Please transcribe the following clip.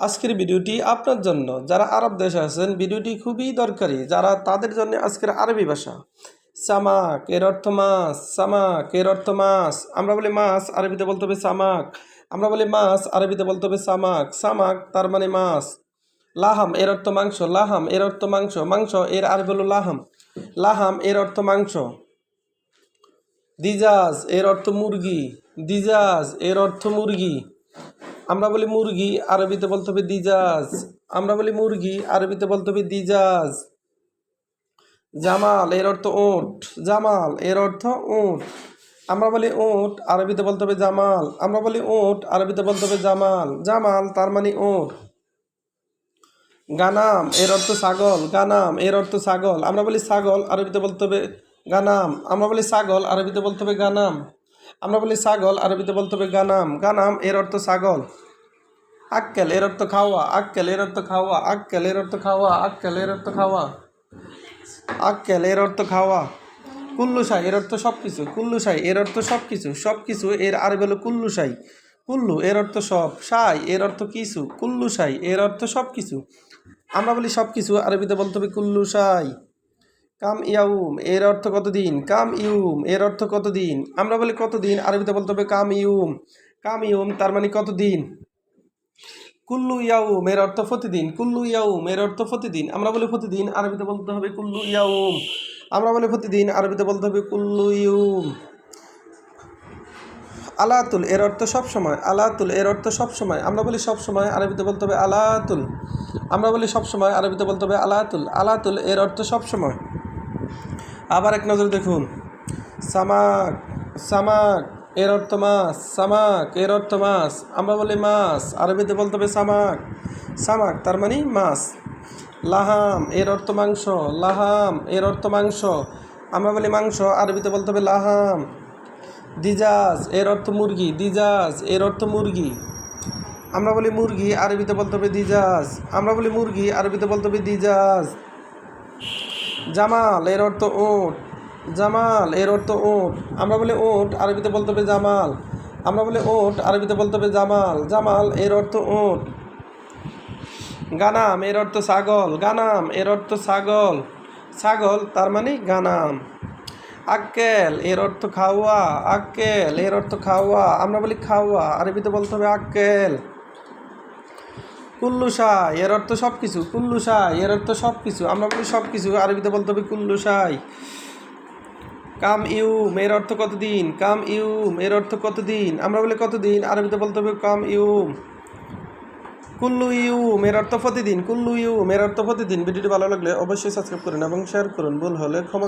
আজকের ভিডিওটি আপনার জন্য। যারা আরব দেশে আছেন, ভিডিওটি খুবই দরকারি। যারা তাদের জন্য আজকের আরবি ভাষা। সামাক এর অর্থ মাছ, সামাক এর অর্থ মাছ। আমরা বলি মাছ, আরবিতে বলতে হবে সামাক। আমরা বলি মাছ, আরবিতে বলতে হবে সামাক। সামাক তার মানে মাছ। লাহাম এর অর্থ মাংস। লাহাম এর অর্থ মাংস। মাংস এর আরবি হলো লাহাম। লাহাম এর অর্থ মাংস। দিজাজ এর অর্থ মুরগি। দিজাজ এর অর্থ মুরগি। আমরা বলি মুরগি, আরবিতে বলতে হবে দিজাজ। আমরা বলি মুরগি, আরবিতে বলতে হবে দিজাজ। জামাল, এর অর্থ ওট। জামাল, এর অর্থ ওট। আমরা বলি ওট, আরবিতে বলতে হবে জামাল। আমরা বলি ওট, আরবিতে বলতে হবে জামাল। জামাল, তার মানে ওট। গানাম, এর অর্থ ছাগল। গানাম, এর অর্থ ছাগল। আমরা বলি ছাগল, আরবিতে বলতে হবে গানাম। আমরা বলি ছাগল, আরবিতে বলতে হবে গানাম। আমরা বলি ছাগল আরবিতে বলতে হবে গানাম গানাম এর অর্থ ছাগল আক্কেল এর অর্থ খাওয়া আক্কেল এর অর্থ খাওয়া আক্কেল এর অর্থ খাওয়া আক্কেল এর অর্থ খাওয়া আক্কেল এর অর্থ খাওয়া কুল্লুসাই এর অর্থ সব কিছু কুল্লুসাই এর অর্থ সব কিছু সব কিছু এর আরবি হলো কুল্লুসাই কুল্লু এর অর্থ সব সাই এর অর্থ কিছু কুল্লুসাই এর অর্থ সব কিছু আমরা বলি সব কিছু আরবিতে বলতে হবে কুল্লুসাই কাম ইয়াউম, এর অর্থ কতদিন? কাম ইউম, এর অর্থ কতদিন? আমরা বলি কতদিন, আরবিতে বলতে হবে কাম ইউম। কাম ইউম, তার মানে কতদিন? কুল্লু ইয়াউম, এর অর্থ প্রতিদিন। কুল্লু ইয়াউম, এর অর্থ প্রতিদিন। আমরা বলি প্রতিদিন, আরবিতে বলতে হবে কুল্লু ইয়াউম। আমরা বলি প্রতিদিন, আরবিতে বলতে হবে কুল্লু ইউম। আলাতুল, এর অর্থ সব সময় আলাতুল, এর অর্থ সব সময় আমরা বলি সব সময় আরবিতে বলতে হবে আলাতুল। আমরা বলি সব সময় আরবিতে বলতে হবে আলাতুল। আলাতুল, এর অর্থ সব সময় আবার এক নজর দেখুন। সামাক সামাক, এর অর্থ মাছ, সামাক, এর অর্থ মাছ। আমরা বলি মাছ, আরবিতে বলতে হবে সামাক। সামাক তার মানে মাছ। লাহাম, এর অর্থ মাংস। লাহাম, এর অর্থ মাংস। আমরা বলি মাংস, আরবিতে বলতে হবে লাহাম। দিজাজ, এর অর্থ মুরগি। দিজাজ, এর অর্থ মুরগি। আমরা বলি মুরগি, আরবিতে বলতে হবে দিজাজ। আমরা বলি মুরগি, আরবিতে বলতে হবে দিজাজ। জামাল, এর অর্থ ওট জামাল, এর অর্থ ওট আমরা বলি ওট আরবিতে বলতে হবে জামাল। আমরা বলি ওট আরবিতে বলতে হবে জামাল। জামাল, এর অর্থ ওট গানাম, এর অর্থ ছাগল। গানাম, এর অর্থ ছাগল। ছাগল, তার মানে গানাম। আক্কেল, এর অর্থ খাওয়া। আক্কেল, এর অর্থ খাওয়া। আমরা বলি খাওয়া। আরবিতে বলতে হবে আক্কেল। কুল্লুসাই এর অর্থ সব কিছু কুল্লুসাই এর অর্থ সব কিছু আমরা বলি সব কিছু আরবিতে বলতে হবে কুল্লুসাই কাম ইউম এর অর্থ কতদিন? কাম ইউম এর অর্থ কতদিন? আমরা বলি কতদিন, আরবিতে বলতে হবে কাম ইউম কুল্লু ইউম এর অর্থ প্রতিদিন। কুল্লু ইউম এর অর্থ প্রতিদিন। ভিডিওটি ভালো লাগলে অবশ্যই সাবস্ক্রাইব করুন এবং শেয়ার করুন। ভুল হলে ক্ষমা